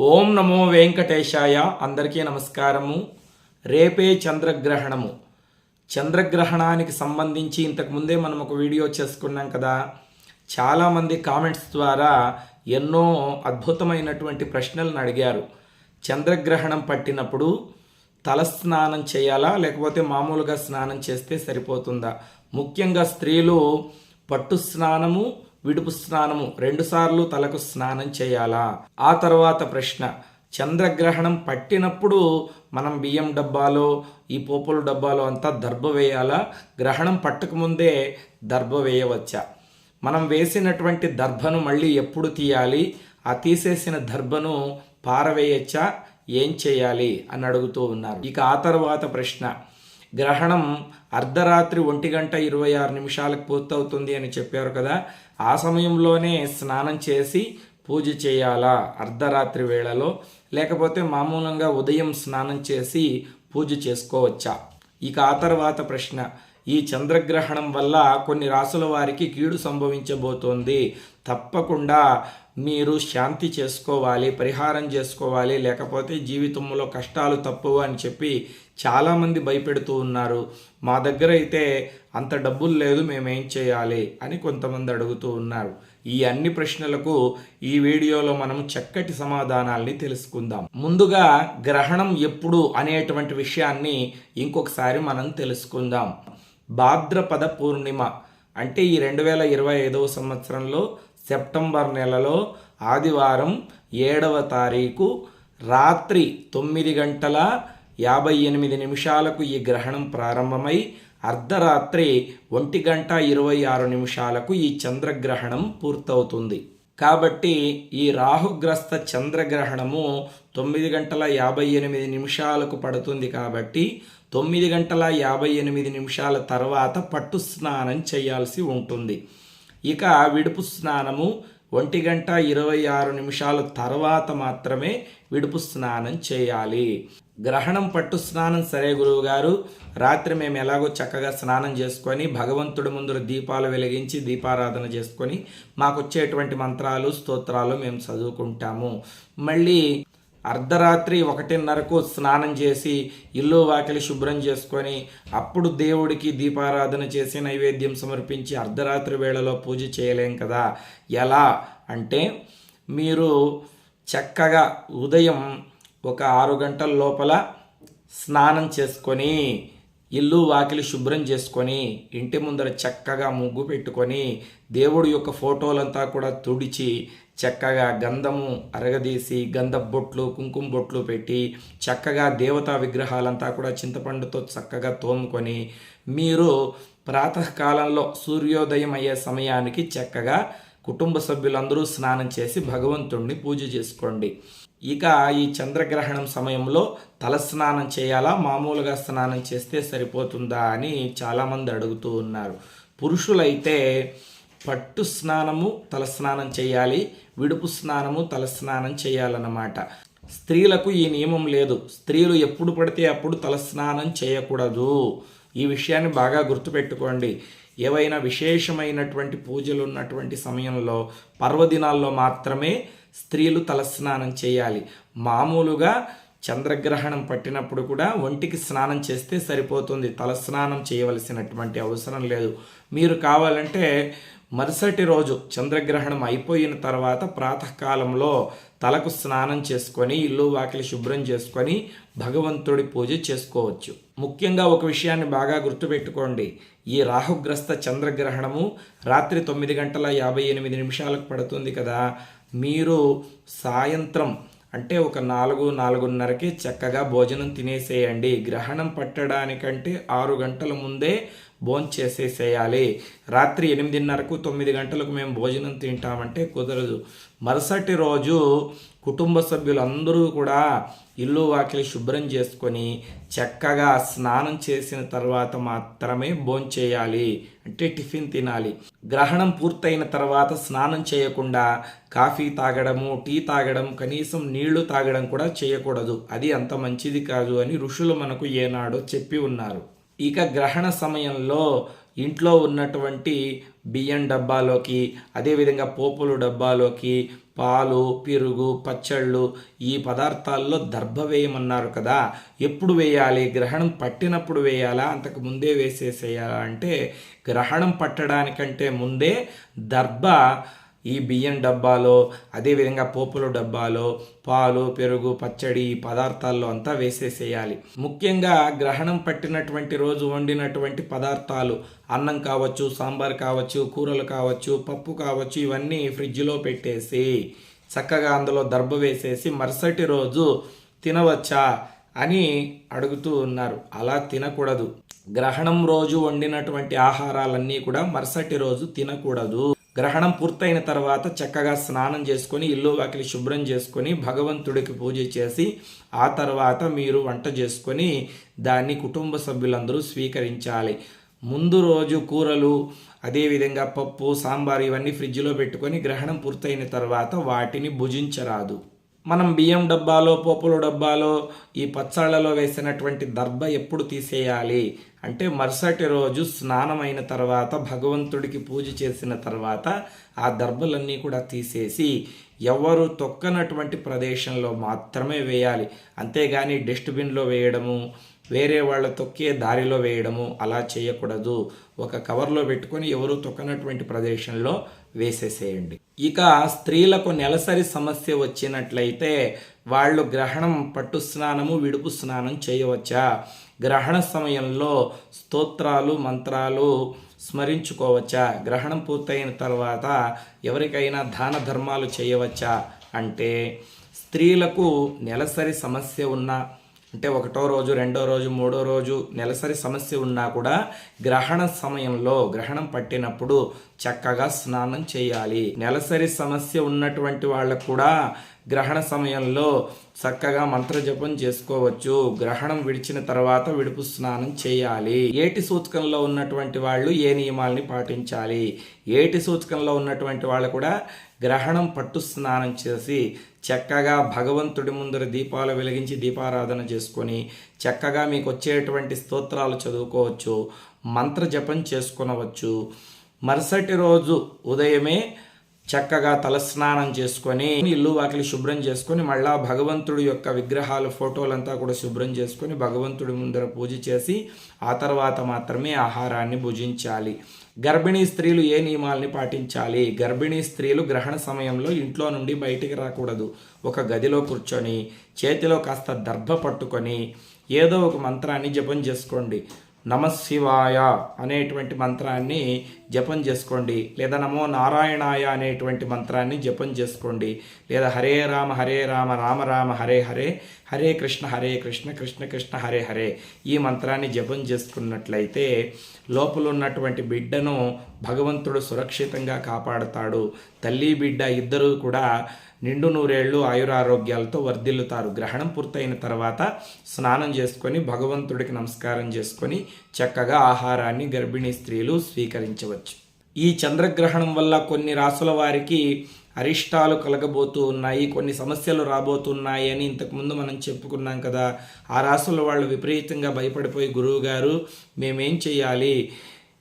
ఓం నమో వెంకటేశాయ. అందరికీ నమస్కారము. రేపే చంద్రగ్రహణము. చంద్రగ్రహణానికి సంబంధించి ఇంతకు ముందే మనం ఒక వీడియో చేసుకున్నాం కదా. చాలామంది కామెంట్స్ ద్వారా ఎన్నో అద్భుతమైనటువంటి ప్రశ్నలను అడిగారు. చంద్రగ్రహణం పట్టినప్పుడు తల స్నానం చేయాలా? లేకపోతే మామూలుగా స్నానం చేస్తే సరిపోతుందా? ముఖ్యంగా స్త్రీలు పట్టు స్నానము విడుపు స్నానము. రెండుసార్లు తలకు స్నానం చేయాలా? ఆ తర్వాత ప్రశ్న చంద్రగ్రహణం పట్టినప్పుడు మనం బియ్యం డబ్బాలో ఈ పోపుల డబ్బాలో అంతా దర్భ వేయాలా? గ్రహణం పట్టకముందే దర్భ వేయవచ్చా? మనం వేసినటువంటి దర్భను మళ్ళీ ఎప్పుడు తీయాలి? ఆ తీసేసిన దర్భను పారవేయచ్చా? ఏం చేయాలి? అని అడుగుతూ ఉన్నారు. ఇక ఆ తర్వాత ప్రశ్న గ్రహణం అర్ధరాత్రి ఒంటి గంట ఇరవై ఆరు నిమిషాలకు పూర్తవుతుంది అని చెప్పారు కదా? ఆ సమయంలోనే స్నానం చేసి పూజ చేయాలా అర్ధరాత్రి వేళలో? లేకపోతే మామూలుగా ఉదయం స్నానం చేసి పూజ చేసుకోవచ్చా? ఇక ఆ తర్వాత ప్రశ్న. ఈ చంద్రగ్రహణం వల్ల కొన్ని రాసుల వారికి కీడు సంభవించబోతోంది. తప్పకుండా మీరు శాంతి చేసుకోవాలి పరిహారం చేసుకోవాలి లేకపోతే జీవితంలో కష్టాలు తప్పవు అని చెప్పి చాలామంది భయపెడుతూ ఉన్నారు. మా దగ్గర అయితే అంత డబ్బులు లేదు మేమేం చేయాలి అని కొంతమంది అడుగుతూ ఉన్నారు. ఈ అన్ని ప్రశ్నలకు ఈ వీడియోలో మనం చక్కటి సమాధానాల్ని తెలుసుకుందాం. ముందుగా గ్రహణం ఎప్పుడు అనేటువంటి విషయాన్ని ఇంకొకసారి మనం తెలుసుకుందాం. భాద్రపద పూర్ణిమ అంటే ఈ రెండు వేల ఇరవై ఐదవ సంవత్సరంలో సెప్టెంబర్ నెలలో ఆదివారం ఏడవ తారీఖు రాత్రి తొమ్మిది గంటల యాభై ఎనిమిది నిమిషాలకు ఈ గ్రహణం ప్రారంభమై అర్ధరాత్రి ఒంటి గంట ఇరవై ఆరు నిమిషాలకు ఈ చంద్రగ్రహణం పూర్తవుతుంది. కాబట్టి ఈ రాహుగ్రస్త చంద్రగ్రహణము తొమ్మిది గంటల యాభై ఎనిమిది నిమిషాలకు పడుతుంది కాబట్టి తొమ్మిది గంటల యాభై ఎనిమిది నిమిషాల తర్వాత పట్టు స్నానం చేయాల్సి ఉంటుంది. ఇక విడుపు స్నానము ఒంటి గంట ఇరవై ఆరు నిమిషాల తర్వాత మాత్రమే విడుపు స్నానం చేయాలి. గ్రహణం పట్టు స్నానం సరే గురువు గారు. రాత్రి మేము ఎలాగో చక్కగా స్నానం చేసుకొని భగవంతుడి ముందు దీపాలు వెలిగించి దీపారాధన చేసుకొని మాకు వచ్చేటువంటి మంత్రాలు స్తోత్రాలు మేము చదువుకుంటాము. మళ్ళీ అర్ధరాత్రి ఒకటిన్నరకు స్నానం చేసి ఇల్లు వాకిలి శుభ్రం చేసుకొని అప్పుడు దేవుడికి దీపారాధన చేసి నైవేద్యం సమర్పించి అర్ధరాత్రి వేళలో పూజ చేయలేం కదా. ఎలా అంటే మీరు చక్కగా ఉదయం ఒక ఆరు గంటల లోపల స్నానం చేసుకొని ఇల్లు వాకిలి శుభ్రం చేసుకొని ఇంటి ముందర చక్కగా ముగ్గు పెట్టుకొని దేవుడి యొక్క ఫోటోలంతా కూడా తుడిచి చక్కగా గంధము అరగదీసి గంధ బొట్లు కుంకుమ బొట్లు పెట్టి చక్కగా దేవతా విగ్రహాలంతా కూడా చింతపండుతో చక్కగా తోముకొని మీరు ప్రాతకాలంలో సూర్యోదయం అయ్యే సమయానికి చక్కగా కుటుంబ సభ్యులందరూ స్నానం చేసి భగవంతుణ్ణి పూజ చేసుకోండి. ఇక ఈ చంద్రగ్రహణం సమయంలో తలస్నానం చేయాలా? మామూలుగా స్నానం చేస్తే సరిపోతుందా అని చాలామంది అడుగుతూ ఉన్నారు. పురుషులైతే పట్టు స్నానము తలస్నానం చేయాలి విడుపు స్నానము తలస్నానం చేయాలన్నమాట. స్త్రీలకు ఈ నియమం లేదు. స్త్రీలు ఎప్పుడు పడితే అప్పుడు తలస్నానం చేయకూడదు. ఈ విషయాన్ని బాగా గుర్తుపెట్టుకోండి. ఏవైనా విశేషమైనటువంటి పూజలు ఉన్నటువంటి సమయంలో పర్వదినాల్లో మాత్రమే స్త్రీలు తలస్నానం చేయాలి. మామూలుగా చంద్రగ్రహణం పట్టినప్పుడు కూడా ఒంటికి స్నానం చేస్తే సరిపోతుంది. తలస్నానం చేయవలసినటువంటి అవసరం లేదు. మీరు కావాలంటే మరుసటి రోజు చంద్రగ్రహణం అయిపోయిన తర్వాత ప్రాతకాలంలో తలకు స్నానం చేసుకొని ఇల్లు వాకిలి శుభ్రం చేసుకొని భగవంతుడి పూజ చేసుకోవచ్చు. ముఖ్యంగా ఒక విషయాన్ని బాగా గుర్తుపెట్టుకోండి. ఈ రాహుగ్రస్త చంద్రగ్రహణము రాత్రి తొమ్మిది గంటల యాభై ఎనిమిది నిమిషాలకు పడుతుంది కదా. మీరు సాయంత్రం అంటే ఒక నాలుగు నాలుగున్నరకి చక్కగా భోజనం తినేసేయండి. గ్రహణం పట్టడానికంటే ఆరు గంటల ముందే భోజనం చేసేసేయాలి. రాత్రి ఎనిమిదిన్నరకు తొమ్మిది గంటలకు మేము భోజనం తింటామంటే కుదరదు. మరుసటి రోజు కుటుంబ సభ్యులందరూ కూడా ఇల్లు వాకిలి శుభ్రం చేసుకొని చక్కగా స్నానం చేసిన తర్వాత మాత్రమే భోంచేయాలి అంటే టిఫిన్ తినాలి. గ్రహణం పూర్తయిన తర్వాత స్నానం చేయకుండా కాఫీ తాగడము టీ తాగడం కనీసం నీళ్ళు తాగడం కూడా చేయకూడదు. అది అంత మంచిది కాదు అని ఋషులు మనకు ఏనాడో చెప్పి ఉన్నారు. ఇక గ్రహణ సమయంలో ఇంట్లో ఉన్నటువంటి బియ్యం డబ్బాలోకి అదేవిధంగా పోపులు డబ్బాలోకి పాలు పెరుగు పచ్చళ్ళు ఈ పదార్థాల్లో దర్భ వేయమన్నారు కదా. ఎప్పుడు వేయాలి? గ్రహణం పట్టినప్పుడు వేయాలా? అంతకు ముందే వేసేసేయాలా? అంటే గ్రహణం పట్టడానికంటే ముందే దర్భ ఈ బియ్యం డబ్బాలో అదేవిధంగా పోపుల డబ్బాలో పాలు పెరుగు పచ్చడి ఈ పదార్థాల్లో అంతా వేసేసేయాలి. ముఖ్యంగా గ్రహణం పట్టినటువంటి రోజు వండినటువంటి పదార్థాలు అన్నం కావచ్చు సాంబార్ కావచ్చు కూరలు కావచ్చు పప్పు కావచ్చు ఇవన్నీ ఫ్రిడ్జ్లో పెట్టేసి చక్కగా అందులో దర్భ వేసేసి మరుసటి రోజు తినవచ్చా అని అడుగుతూ ఉన్నారు. అలా తినకూడదు. గ్రహణం రోజు వండినటువంటి ఆహారాలన్నీ కూడా మరుసటి రోజు తినకూడదు. గ్రహణం పూర్తయిన తర్వాత చక్కగా స్నానం చేసుకొని ఇల్లు వాకిలి శుభ్రం చేసుకొని భగవంతుడికి పూజ చేసి ఆ తర్వాత మీరు వంట చేసుకొని దాన్ని కుటుంబ సభ్యులందరూ స్వీకరించాలి. ముందు రోజు కూరలు అదేవిధంగా పప్పు సాంబార్ ఇవన్నీ ఫ్రిడ్జ్లో పెట్టుకొని గ్రహణం పూర్తయిన తర్వాత వాటిని భుజించరాదు. మనం బియ్యం డబ్బాలో పోపుల డబ్బాలో ఈ పచ్చళ్ళలో వేసినటువంటి దర్భ ఎప్పుడు తీసేయాలి? అంటే మరుసటి రోజు స్నానం అయిన తర్వాత భగవంతుడికి పూజ చేసిన తర్వాత ఆ దర్భలన్నీ కూడా తీసేసి ఎవరు తొక్కనటువంటి ప్రదేశంలో మాత్రమే వేయాలి. అంతేగాని డస్ట్బిన్లో వేయడము వేరే వాళ్ళ తొక్కే దారిలో వేయడము అలా చేయకూడదు. ఒక కవర్లో పెట్టుకొని ఎవరు తొక్కనటువంటి ప్రదేశంలో వేసేసేయండి. ఇక స్త్రీలకు నెలసరి సమస్య వచ్చినట్లయితే వాళ్ళు గ్రహణం పట్టు స్నానము విడుపు స్నానం చేయవచ్చా? గ్రహణ సమయంలో స్తోత్రాలు మంత్రాలు స్మరించుకోవచ్చా? గ్రహణం పూర్తయిన తర్వాత ఎవరికైనా దాన ధర్మాలు చేయవచ్చా? అంటే స్త్రీలకు నెలసరి సమస్య ఉన్నా అంటే ఒకటో రోజు రెండో రోజు మూడో రోజు నెలసరి సమస్య ఉన్నా కూడా గ్రహణ సమయంలో గ్రహణం పట్టినప్పుడు చక్కగా స్నానం చేయాలి. నెలసరి సమస్య ఉన్నటువంటి వాళ్ళకు కూడా గ్రహణ సమయంలో చక్కగా మంత్రజపం చేసుకోవచ్చు. గ్రహణం విడిచిన తర్వాత విడుపు స్నానం చేయాలి. ఏటి సూచకంలో ఉన్నటువంటి వాళ్ళు ఏ నియమాల్ని పాటించాలి? ఏటి సూచకంలో ఉన్నటువంటి వాళ్ళు కూడా గ్రహణం పట్టు స్నానం చేసి చక్కగా భగవంతుడి ముందర దీపాలు వెలిగించి దీపారాధన చేసుకొని చక్కగా మీకు వచ్చేటువంటి స్తోత్రాలు చదువుకోవచ్చు. మంత్ర జపం చేసుకునవచ్చు. మరుసటి రోజు ఉదయమే చక్కగా తలస్నానం చేసుకొని ఇల్లు వాకిలి శుభ్రం చేసుకొని మళ్ళా భగవంతుడి యొక్క విగ్రహాలు ఫోటోలంతా కూడా శుభ్రం చేసుకొని భగవంతుడి ముందర పూజ చేసి ఆ తర్వాత మాత్రమే ఆహారాన్ని భుజించాలి. గర్భిణీ స్త్రీలు ఏ నియమాల్ని పాటించాలి? గర్భిణీ స్త్రీలు గ్రహణ సమయంలో ఇంట్లో నుండి బయటికి రాకూడదు. ఒక గదిలో కూర్చొని చేతిలో కాస్త దర్భ పట్టుకొని ఏదో ఒక మంత్రాన్ని జపం చేసుకోండి. నమశివాయ అనేటువంటి మంత్రాన్ని జపం చేసుకోండి. లేదా నమో నారాయణాయ అనేటువంటి మంత్రాన్ని జపం చేసుకోండి. లేదా హరే రామ హరే రామ రామ రామ హరే హరే హరే కృష్ణ హరే కృష్ణ కృష్ణ కృష్ణ హరే హరే ఈ మంత్రాన్ని జపం చేసుకున్నట్లయితే లోపల ఉన్నటువంటి బిడ్డను భగవంతుడు సురక్షితంగా కాపాడతాడు. తల్లి బిడ్డ ఇద్దరూ కూడా నిండు నూరేళ్ళు ఆయురారోగ్యాలతో వర్ధిల్లుతారు. గ్రహణం పూర్తయిన తర్వాత స్నానం చేసుకొని భగవంతుడికి నమస్కారం చేసుకొని చక్కగా ఆహారాన్ని గర్భిణీ స్త్రీలు స్వీకరించవచ్చు. ఈ చంద్రగ్రహణం వల్ల కొన్ని రాసుల వారికి అరిష్టాలు కలగబోతూ ఉన్నాయి కొన్ని సమస్యలు రాబోతున్నాయి అని ఇంతకుముందు మనం చెప్పుకున్నాం కదా. ఆ రాసుల వాళ్ళు విపరీతంగా భయపడిపోయి గురువు గారు మేమేం చేయాలి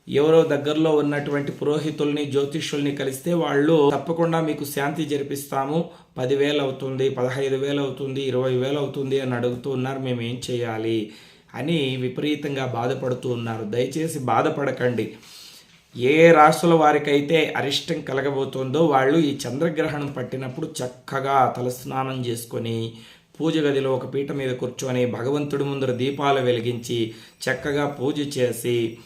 ఎవరో దగ్గరలో ఉన్నటువంటి పురోహితుల్ని జ్యోతిష్యుల్ని కలిస్తే వాళ్ళు తప్పకుండా మీకు శాంతి జరిపిస్తాము. పదివేలు అవుతుంది పదహైదు వేలు అవుతుంది ఇరవై వేలు అవుతుంది అని అడుగుతూ ఉన్నారు మేము ఏం చేయాలి అని విపరీతంగా బాధపడుతూ ఉన్నారు. దయచేసి బాధపడకండి. ఏ రాశుల వారికైతే అరిష్టం కలగబోతుందో వాళ్ళు ఈ చంద్రగ్రహణం పట్టినప్పుడు చక్కగా తలస్నానం చేసుకొని పూజ గదిలో ఒక పీట మీద కూర్చొని భగవంతుడి ముందర దీపాలు వెలిగించి చక్కగా పూజ చేసి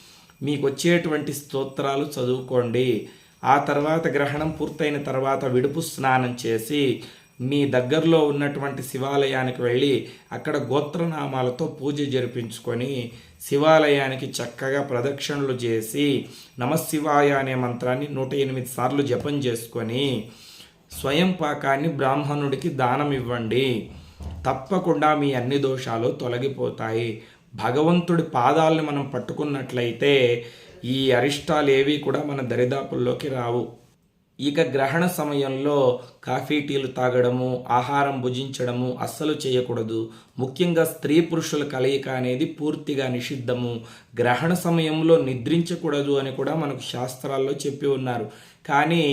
మీకు వచ్చేటువంటి స్తోత్రాలు చదువుకోండి. ఆ తర్వాత గ్రహణం పూర్తయిన తర్వాత విడుపు స్నానం చేసి మీ దగ్గరలో ఉన్నటువంటి శివాలయానికి వెళ్ళి అక్కడ గోత్రనామాలతో పూజ జరిపించుకొని శివాలయానికి చక్కగా ప్రదక్షిణలు చేసి నమశివాయ అనే మంత్రాన్ని నూట ఎనిమిది సార్లు జపం చేసుకొని స్వయం పాకాన్ని బ్రాహ్మణుడికి దానం ఇవ్వండి. తప్పకుండా మీ అన్ని దోషాలు తొలగిపోతాయి. భగవంతుడి పాదాలను మనం పట్టుకున్నట్లయితే ఈ అరిష్టాలు ఏవి కూడా మన దరిదాపుల్లోకి రావు. ఇక గ్రహణ సమయంలో కాఫీ టీలు తాగడము ఆహారం భుజించడము అస్సలు చేయకూడదు. ముఖ్యంగా స్త్రీ పురుషుల కలయిక అనేది పూర్తిగా నిషిద్ధము. గ్రహణ సమయంలో నిద్రించకూడదు అని కూడా మనకు శాస్త్రాల్లో చెప్పి ఉన్నారు. కానీ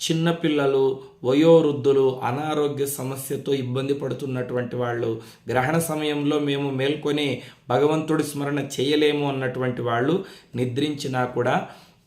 చిన్నపిల్లలు వయోవృద్ధులు అనారోగ్య సమస్యతో ఇబ్బంది పడుతున్నటువంటి వాళ్ళు గ్రహణ సమయంలో మేము మేల్కొని భగవంతుడి స్మరణ చేయలేము అన్నటువంటి వాళ్ళు నిద్రించినా కూడా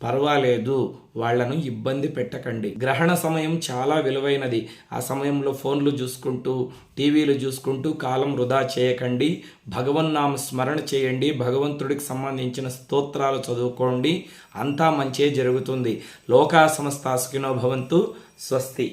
పర్వాలేదు వాళ్ళను ఇబ్బంది పెట్టకండి. గ్రహణ సమయం చాలా విలువైనది. ఆ సమయంలో ఫోన్లు చూసుకుంటూ టీవీలు చూసుకుంటూ కాలం వృధా చేయకండి. భగవన్నామ స్మరణ చేయండి. భగవంతుడికి సంబంధించిన స్తోత్రాలు చదువుకోండి. అంతా మంచే జరుగుతుంది. లోకా సంస్థ సుఖినో భవంతు. స్వస్తి.